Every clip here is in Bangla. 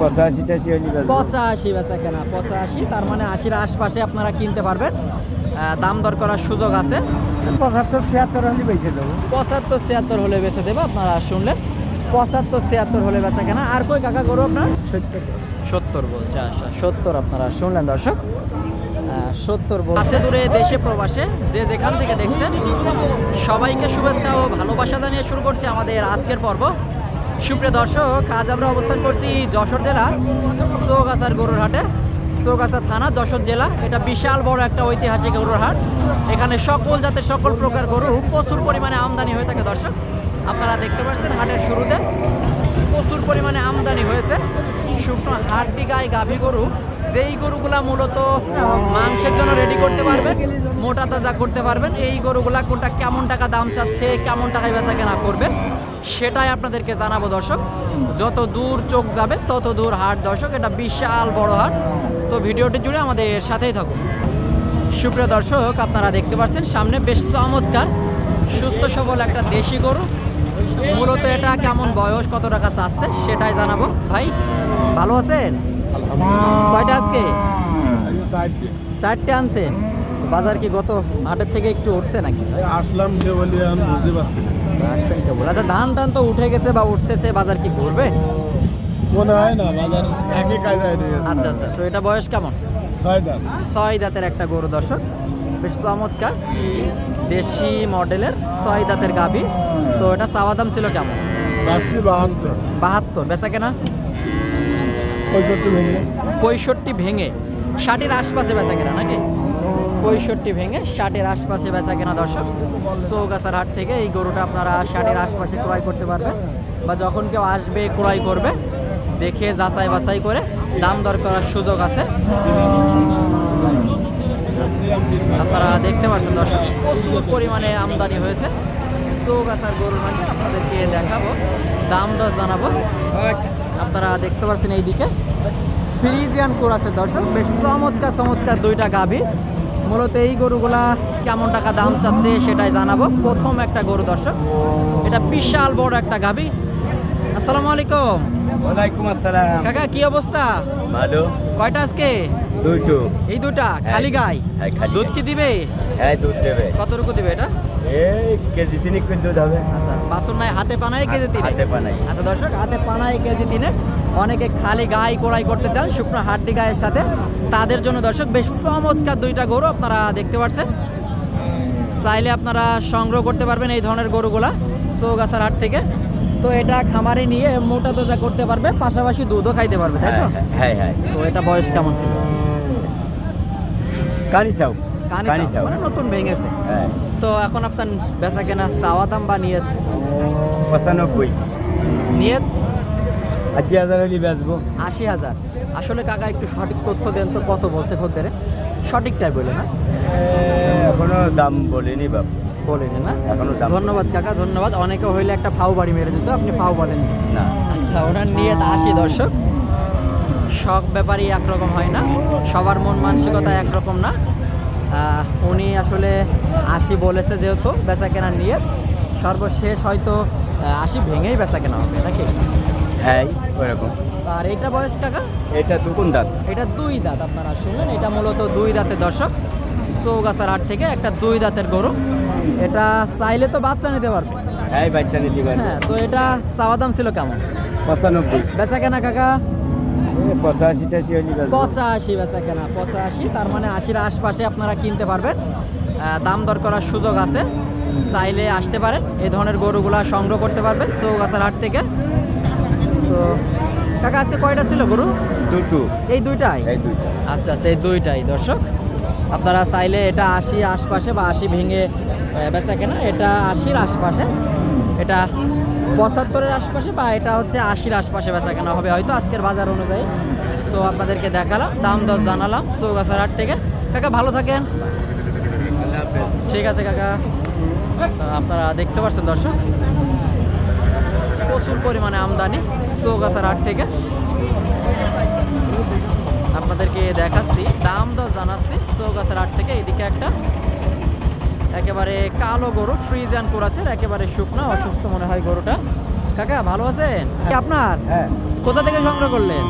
পঁচাশি টাশি হলি পঁচাশি বেচা কেনা পঁচাশি তার মানে আশির আশপাশে আপনারা কিনতে পারবেন। দাম দর করার সুযোগ আছে। পঁচাত্তর ছিয়াত্তর হলে বেঁচে দেবো। পঁচাত্তর ছিয়াত্তর হলে বেচে দেবো আপনারা শুনলেন। পঁচাত্তর ছিয়াত্তর হলে বেচা কেনা। আর কই কাকা গরু আপনার? সত্তর সত্তর বলছে আচ্ছা সত্তর আপনারা শুনলেন দর্শক। সত্তর বল আছে দূরে দেশে প্রবাসে। যে যেখান থেকে দেখছেন সবাইকে শুভেচ্ছা ও ভালোবাসা জানিয়ে শুরু করছি আমাদের আজকের পর্ব। সুপ্রিয় দর্শক, আজ আমরা অবস্থান করছি যশোর জেলার চৌগাছার গরুরহাটে চৌগাছা থানা, যশোর জেলা। এটা বিশাল বড় একটা ঐতিহাসিক গরুরহাট এখানে সকল জাতের সকল প্রকার গরু প্রচুর পরিমাণে আমদানি হয়ে থাকে দর্শক। আপনারা দেখতে পাচ্ছেন হাটের শুরুতে প্রচুর পরিমাণে আমদানি হয়েছে। শুকনো হাড্ডি গায়ে গাভী গরু যেই গরুগুলা মূলত মাংসের জন্য রেডি করতে পারবেন, মোটা তাজা করতে পারবেন, এই গরুগুলা কোনটা কেমন টাকা দাম চাচ্ছে, কেমন টাকায় বেচা কেনা করবে, সেটাই আপনাদেরকে জানাব দর্শক। যত দূর চোখ যাবে, তত দূর হাট দর্শক, এটা বিশাল বড় হাট। তো ভিডিওটি জুড়ে আমাদের সাথেই থাকুন। সুপ্রিয় দর্শক, আপনারা দেখতে পাচ্ছেন, সামনে বেশ চমৎকার, সুস্থ সবল একটা দেশি গরু। মূলত এটা কেমন বয়স, কত টাকা চাচ্ছে, সেটাই জানাব। ভাই, ভালো আছেন? কয়টা আজকে? চারটে। আনছেন বাজার কি গত হাটের থেকে একটু উঠছে নাকি? আসলাম কেবলই আমি বুঝতে পারছি। আসছেন কেবল আচ্ছা ধান টান তো উঠে গেছে বা উঠতেছে বাজার কি করবে মনে হয় না বাজার একই কায়দায় আচ্ছা আচ্ছা। তো এটা বয়স কেমন? ছয় ছয় দাঁতের একটা গরু দর্শক। বেশ চমৎকার। দেশি মডেলের ছয় দাঁতের গাভী। তো এটা চাওয়া দাম ছিল কেমন? চারশি বাহাত্তর। বাহাত্তর। বেচা কেনা? পঁয়ষট্টি ভেঙে। পঁয়ষট্টি ভেঙে ষাটের আশপাশে বেচা কেনা নাকি? পঁয়ষট্টি ভেঙে ষাটের আশপাশে বেচা কেনা দর্শক। চৌগাছার হাট থেকে এই গরুটা আপনারা ষাটের আশপাশে ক্রয় করতে পারবেন বা যখন কেউ আসবে ক্রয় করবে, দেখে যাচাই বাছাই করে দাম দর করার সুযোগ আছে। আপনারা দেখতে পাচ্ছেন দর্শক, প্রচুর পরিমাণে আমদানি হয়েছে। চৌগাছার গরু মানে আপনাদেরকে দেখাবো, দাম দর জানাব। আপনারা দেখতে পাচ্ছেন এইদিকে। ফ্রিজিয়ান কোর আছে দর্শক। বেশ চমৎকার চমৎকার দুইটা গাভী। মূলত এই গরুগুলা কেমন টাকা দাম চাচ্ছে সেটাই জানাব। প্রথম একটা গরু দর্শক। এটা বিশাল বড় একটা গাভী। আসসালামু আলাইকুম। ওয়ালাইকুম আসসালাম। কাকা কি অবস্থা? ভালো। কয়টা আজকে? দুইটো। এই দুটা খালি গাই? হ্যাঁ, খালি দুধ কি দিবে? হ্যাঁ দুধ দেবে। কতটুকু দিবে এটা? এই কেজি তিনিক দুধ হবে। আচ্ছা বাসুর নাই হাতে পানায় কেজি তিনে হাতে পানাই আচ্ছা দর্শক হাতে পানায় কেজি তিনে অনেকে খালি গাই কোড়াই করতে চান শুকনো হাড্ডি গায়ের সাথে। তাদের জন্য দর্শক বেশ চমৎকার দুইটা গরু আপনারা দেখতে পাচ্ছেন চাইলে আপনারা সংগ্রহ করতে পারবেন এই ধরনের গরুগুলা চৌগাছার হাট থেকে। তো এটা খামারে নিয়ে মোটা তোজা করতে পারবে পাশাপাশি দুধও খাইতে পারবে তাই তো? হ্যাঁ হ্যাঁ হ্যাঁ। তো এটা বয়স কেমন ছিল? কানি চাও কানে কানি চাও, চাও মানে নতুন ভেঙেছে। হ্যাঁ। তো এখন আপনার বেচা কেনা চাওয়া দাম বা নিয়ত? পঁচানব্বই। নিয়ত? আশি হাজার হলে বেচবো। আশি হাজার। আসলে কাকা একটু সঠিক তথ্য দেন তো কত বলছে খদ্দের? সঠিকটাই বলে না? এখনও দাম বলিনি বাবু। বলেনি না? এখনও দাম ধন্যবাদ কাকা ধন্যবাদ। অনেকে হইলে একটা ফাউ বাড়ি মেরে দিত আপনি ফাউ বলেন না। আচ্ছা ওনার নিয়ে আশি দর্শক। শখ ব্যাপারই একরকম হয় না। সবার মন মানসিকতা একরকম না। উনি আসলে আশি বলেছে যেহেতু বেচা কেনার নিয়ে। সর্বশেষ হয়তো আশি ভেঙেই বেচা কেনা হবে নাকি? হ্যাঁ আর এইটা বয়স কাকা? এটা দুকুন দাঁত। এটা দুই দাঁত আপনারা শুনলেন এটা মূলত দুই দাঁতের দর্শক। চৌগাছার হাট থেকে একটা দুই দাঁতের গরু। এটা চাইলে তো বাচ্চা নিতে পারবে। হ্যাঁ বাচ্চা নিতে পারবে। হ্যাঁ তো এটা চাওয়া দাম ছিল কেমন? পঁচানব্বই। বেচা কেনা কাকা পঁচাশি টাশি হলে পঁচাশি বেচা কেনা পঁচাশি তার মানে আশির আশপাশে আপনারা কিনতে পারবেন। দাম দর করার সুযোগ আছে চাইলে আসতে পারেন এই ধরনের গরুগুলা সংগ্রহ করতে পারবেন চৌগাছার হাট থেকে। তো কাকা আজকে কয়টা ছিল গরু? দুটো। এই দুইটাই? আচ্ছা আচ্ছা এই দুইটাই দর্শক। আপনারা চাইলে এটা আশি আশপাশে বা আশি ভেঙে বেচা কেনা এটা আশির আশপাশে। এটা পঁচাত্তরের আশপাশে বা এটা হচ্ছে আশির আশপাশে বেচা কেনা হবে হয়তো আজকের বাজার অনুযায়ী। তো আপনাদেরকে দেখালাম দাম দর জানালাম চৌগাছার হাট থেকে। কাকা ভালো থাকেন। ঠিক আছে কাকা। আপনারা দেখতে পাচ্ছেন দর্শক? প্রচুর পরিমাণে আমদানি চৌগাছার হাট থেকে। আপনাদেরকে দেখাচ্ছি দাম দর জানাচ্ছি চৌগাছার হাট থেকে। এদিকে একটা একেবারে কালো গরু ফ্রিজ অ্যান্ড কোরাসের একেবারে শুকনো অসুস্থ মনে হয় গরুটা। কাকা ভালো আছেন? আপনার? হ্যাঁ। কোথা থেকে সংগ্রহ করলেন?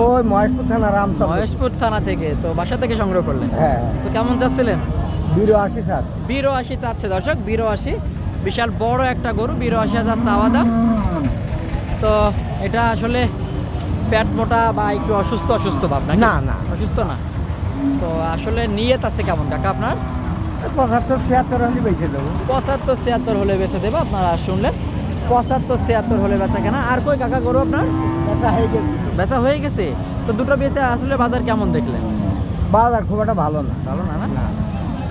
ওই মহেশপুর থানা রামচন্দ্র মহেশপুর থানা থেকে তো বাসা থেকে সংগ্রহ করলেন? হ্যাঁ। তো কেমন চাচ্ছিলেন? বিরো আশি চাষ বিরো আশি চাচ্ছে দর্শক বিরো আশি বিশাল বড় একটা গরু বিরো আশি হাজার চাওয়া দাম। তো এটা আসলে পেট মোটা বা একটু অসুস্থ অসুস্থ ভাব? না, না। অসুস্থ না। তো আসলে নিয়ত আছে কেমন? কাকা আপনার? পঁচাত্তর ছিয়াত্তর হলে বেঁচে দেবো। পঁচাত্তর ছিয়াত্তর হলে বেচে দেবো আপনারা শুনলেন। পঁচাত্তর ছিয়াত্তর হলে বেচা কেনা। আর কই কাকা গরু আপনার? বেচা হয়ে গেছে। তো দুটো বিয়েতে আসলে বাজার কেমন দেখলেন? বাজার খুব একটা ভালো না। ভালো না না?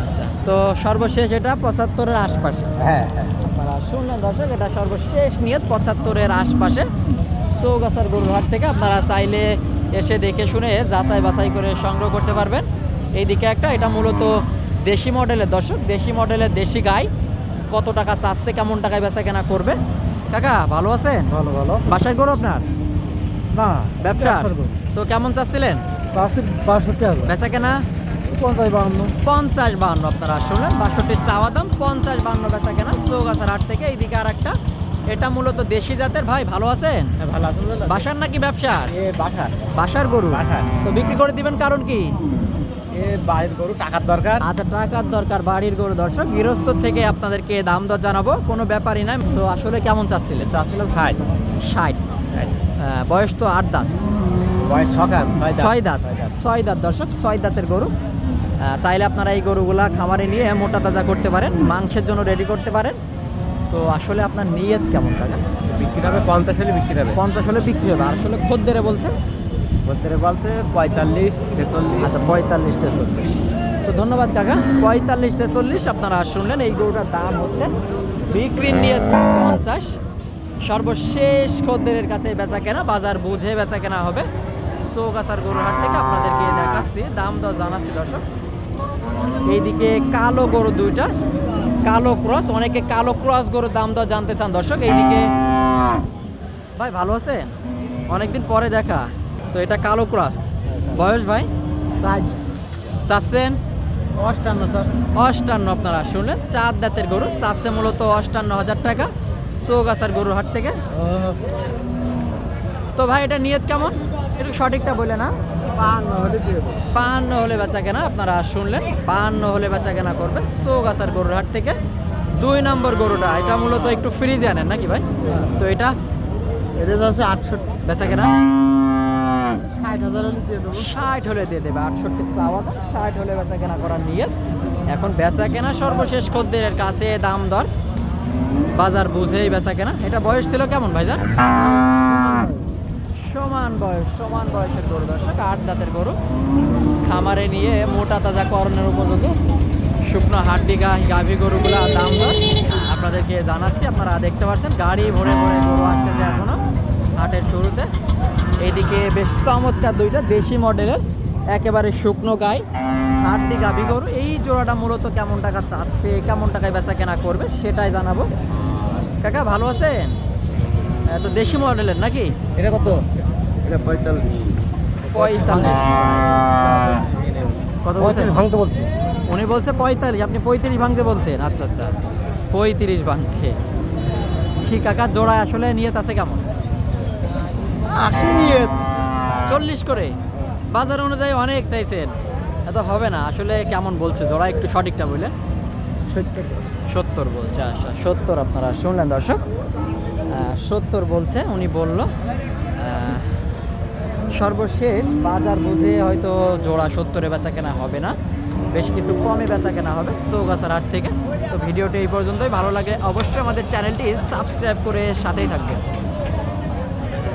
আচ্ছা তো সর্বশেষ এটা পঁচাত্তরের আশপাশে। হ্যাঁ হ্যাঁ। শুনলেন দর্শক এটা সর্বশেষ নিয়ত পঁচাত্তরের আশপাশে। চৌগাছার গরুহাট থেকে আপনারা চাইলে এসে দেখে শুনে যাচাই বাছাই করে সংগ্রহ করতে পারবেন। এইদিকে একটা এটা মূলত দেশি মডেলের দর্শক দেশি মডেলের দেশি গাই। কত টাকা চাচ্ছে কেমন টাকায় বেচা কেনা করবে? কাকা ভালো আছেন? ভালো ভালো বাসায় গরু আপনার? না ব্যবসা তো কেমন চাচ্ছিলেন? বাষট্টি হাজার। বেচা কেনা? পঞ্চাশ বাহান্ন। পঞ্চাশ বাহান্ন আপনারা শুনলেন। বাষট্টির চাওয়া দাম পঞ্চাশ বাহান্ন বেচা কেনা। চৌগাছার হাট থেকে এইদিকে আর একটা এটা মূলত দেশি জাতের। ভাই ভালো আছেন? ভালো আছেন বাসার নাকি ব্যবসার? এ বাসার। বাসার গরু। তো বিক্রি করে দিবেন কারণ কি? বাইরের গরু টাকার দরকার? আচ্ছা টাকার দরকার বাড়ির গরু। দর্শক গৃহস্থ থেকে আপনাদেরকে দাম দর জানাব কোনো ব্যাপারই নাই। তো আসলে কেমন চাচ্ছিলেন? চাচ্ছিলাম ষাট। ষাট। বয়স তো আট দাঁত। বয়স ছয় দাঁত। ছয় দাঁত দর্শক ছয় দাঁতের গরু। চাইলে আপনারা এই গরুগুলা খামারে নিয়ে মোটা তাজা করতে পারেন মাংসের জন্য রেডি করতে পারেন। তো আসলে আপনার নিয়ত কেমন কাকা? বিক্রি হবে পঞ্চাশ হলে বিক্রি হবে। পঞ্চাশ হলে বিক্রি হবে। আসলে খদ্দেরে বলছে বলতে বলছে পঁয়তাল্লিশ, ছেচল্লিশ। আচ্ছা পঁয়তাল্লিশ, ছেচল্লিশ। তো ধন্যবাদ কাকা। পঁয়তাল্লিশ, ছেচল্লিশ, আপনারা শুনলেন, এই গরুটার দাম হচ্ছে বিক্রির নিয়ে পঞ্চাশ। সর্বশেষ খদ্দের কাছে বেচা কেনা বাজার বুঝে বেচা কেনা হবে। গরুর হাট থেকে আপনাদেরকে দেখাচ্ছি, দাম দর জানাচ্ছি, দর্শক। এইদিকে কালো গরু দুইটা, কালো ক্রস, অনেকে কালো ক্রস গরুর দাম দর জানতে চান, দর্শক। এইদিকে ভাই, ভালো আছেন? অনেকদিন পরে দেখা। তো এটা কালো ক্রস। বয়স ভাই? চাচ্ছেন? অষ্টান্ন অষ্টান্ন আপনারা শুনলেন। চার দাঁতের গরু চাচ্ছে মূলত অষ্টান্ন হাজার টাকা। চৌগাছার গরুর হাট থেকে। তো ভাই এটা নিয়ত কেমন? একটু সঠিকটা বলে না। হলে পান্ন হলে বেচা কেনা আপনারা শুনলেন। পান্ন হলে বেচা কেনা করবে চৌগাছার গরুর হাট থেকে। দুই নম্বর গরুটা এটা মূলত একটু ফ্রিজে আনেন নাকি ভাই? তো এটা এটা যাচ্ছে আটষট্টি। বেচা কেনা? ষাট হলে দিয়ে দেবো। আটষট্টি চাওয়া দাম, ষাট হলে বেচা কেনা করার নিয়ে এখন বেচা কেনা সর্বশেষ খদ্দের কাছে দাম দর। বাজার বুঝেই বেচা কেনা। এটা বয়স ছিল কেমন ভাইজান? সমান বয়স, সমান বয়সের গরু দর্শক, আট দাঁতের গরু। খামারে নিয়ে মোটা তাজা করণের উপযোগী। শুকনো হাড্ডি গাভী গরুগুলা দাম দর। আপনাদেরকে জানাচ্ছি, আপনারা দেখতে পাচ্ছেন, গাড়ি ভরে ভরে গরু আসতেছে এখনও। হাটের শুরুতে। এইদিকে বেশ চমৎকার দুইটা দেশি মডেলের একেবারে শুকনো গাই হাড্ডি গাভী গরু। এই জোড়াটা মূলত কেমন টাকা চাচ্ছে কেমন টাকায় বেচা কেনা করবে সেটাই জানাব। কাকা ভালো আছেন? তো দেশি মডেলের নাকি? এটা কত? এটা পঁয়তাল্লিশ। পঁয়তাল্লিশ। কত বলছেন? ভাঙতে বলছি। উনি বলছে পঁয়তাল্লিশ আপনি পঁয়ত্রিশ ভাঙতে বলছেন। আচ্ছা আচ্ছা। পঁয়ত্রিশ ভাঙতে। কি কাকা জোড়া আসলে নিয়ে আছে কেমন? আশি নিয়ে চল্লিশ করে? বাজার অনুযায়ী অনেক চাইছেন। এত হবে না। আসলে কেমন বলছে? জোড়া একটু সঠিকটা বললেন। সত্তর বলছে। আচ্ছা সত্তর আপনারা শুনলেন দর্শক। সত্তর বলছে উনি বলল সর্বশেষ বাজার বুঝে হয়তো জোড়া সত্তরে বেচা কেনা হবে না। বেশ কিছু কমে বেচা কেনা হবে চৌগাছার হাট থেকে। তো ভিডিওটি এই পর্যন্তই। ভালো লাগে অবশ্যই আমাদের চ্যানেলটি সাবস্ক্রাইব করে সাথেই থাকবেন।